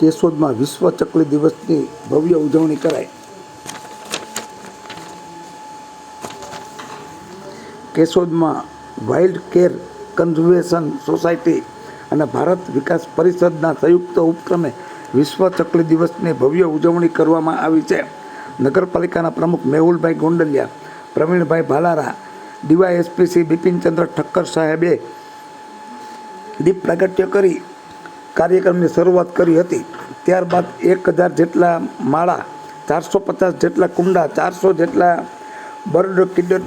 કેશોદમાં વિશ્વ ચકલી દિવસની ભવ્ય ઉજવણી કરાઈ. કેશોદમાં વાઇલ્ડ કેર કન્ઝર્વેશન સોસાયટી અને ભારત વિકાસ પરિષદના સંયુક્ત ઉપક્રમે વિશ્વ ચકલી દિવસની ભવ્ય ઉજવણી કરવામાં આવી છે. નગરપાલિકાના પ્રમુખ મેહુલભાઈ ગોંડલિયા, પ્રવીણભાઈ ભાલારા, ડીવાયએસપી બિપિનચંદ્ર ઠક્કર સાહેબે દીપ પ્રાગટ્ય કરી કાર્યક્રમની શરૂઆત કરી હતી. ત્યારબાદ એક હજાર જેટલા માળા, ચારસો પચાસ જેટલા કુંડા, ચારસો જેટલા બર્ડ કિડર,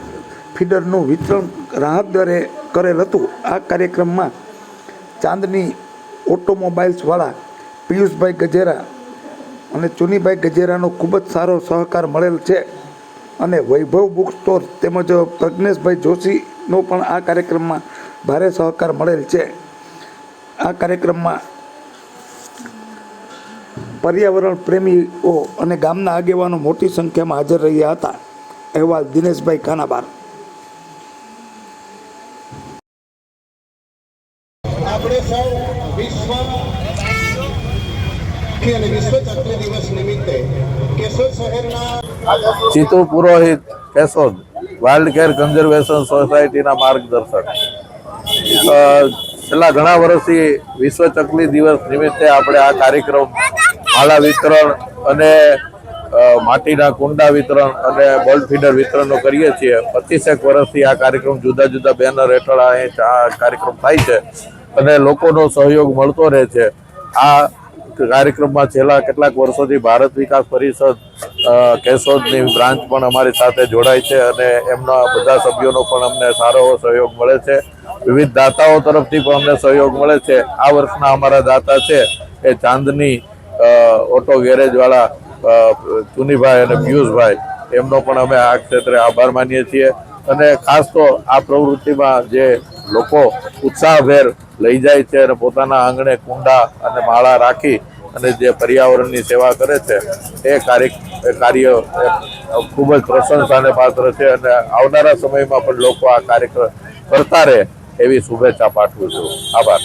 ફીડરનું વિતરણ રાહત દરે કરેલ હતું. આ કાર્યક્રમમાં ચાંદની ઓટોમોબાઈલ્સવાળા પિયુષભાઈ ગજેરા અને ચુનીભાઈ ગજેરાનો ખૂબ જ સારો સહકાર મળેલ છે અને વૈભવ બુક સ્ટોર તેમજ પ્રજ્ઞેશભાઈ જોશીનો પણ આ કાર્યક્રમમાં ભારે સહકાર મળેલ છે. આ કાર્યક્રમમાં પર્યાવરણ પ્રેમીઓ અને ગામના આગેવાનો મોટી સંખ્યામાં હાજર રહ્યા હતા. અહેવાલ દિનેશભાઈ કાનાબાર આપણે સૌ વિશ્વ અને વિશ્વ ચકલી દિવસ નિમિત્તે કેશોદ શહેરના Chitu Purohit Keshod wild care conservation સોસાયટીના માર્ગદર્શક. છેલ્લા ઘણા વર્ષથી વિશ્વ ચકલી દિવસ નિમિત્તે આપણે આ કાર્યક્રમ માળા વિતરણ અને માટીના કુંડા વિતરણ અને બલ્બ ફીડર વિતરણનો કરીએ છીએ. પચીસેક વર્ષથી આ કાર્યક્રમ જુદા જુદા બેનર હેઠળ આ કાર્યક્રમ થાય છે અને લોકોનો સહયોગ મળતો રહે છે. આ કાર્યક્રમમાં છેલ્લા કેટલાક વર્ષોથી ભારત વિકાસ પરિષદ કેશોદની બ્રાન્ચ પણ અમારી સાથે જોડાય છે અને એમના બધા સભ્યોનો પણ અમને સારો એવો સહયોગ મળે છે. વિવિધ દાતાઓ તરફથી પણ અમને સહયોગ મળે છે. આ વર્ષના અમારા દાતા છે એ ચાંદની ઓટો ગેરેજવાળા ચુનીભાઈ અને પિયુષભાઈ, એમનો પણ અમે આ ક્ષેત્રે આભાર માનીએ છીએ. અને ખાસ તો આ પ્રવૃત્તિમાં જે લોકો ઉત્સાહભેર લઈ જાય છે અને પોતાના આંગણે કુંડા અને માળા રાખી અને જે પર્યાવરણની સેવા કરે છે, એ કાર્ય કાર્ય ખૂબ જ પ્રશંસાને પાત્ર છે અને આવનારા સમયમાં પણ લોકો આ કાર્ય કરતા રહે એવી શુભેચ્છા પાઠવું છું. આભાર.